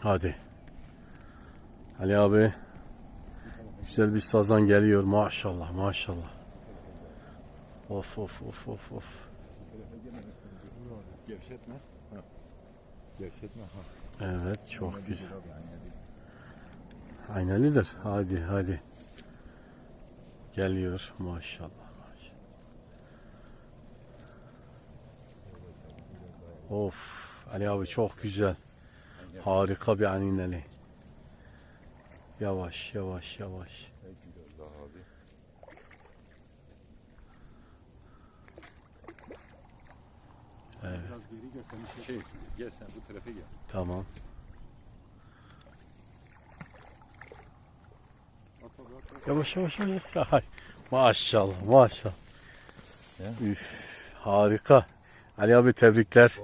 Hadi. Ali abi. Güzel bir sazan geliyor maşallah maşallah. Of of of of of. Gevşetme. Gevşetme. Evet çok güzel. Aynelidir. Hadi hadi. Geliyor maşallah. maşallah. Of Ali abi çok güzel. Harika bir anineli. Yavaş yavaş yavaş. Evet Biraz geri gel seni Şey, gel sen bu tarafa gel. tamam. Yavaş yavaş yavaş. Ay, Maşallah maşallah. Ya. Üf, harika. Ali abi tebrikler.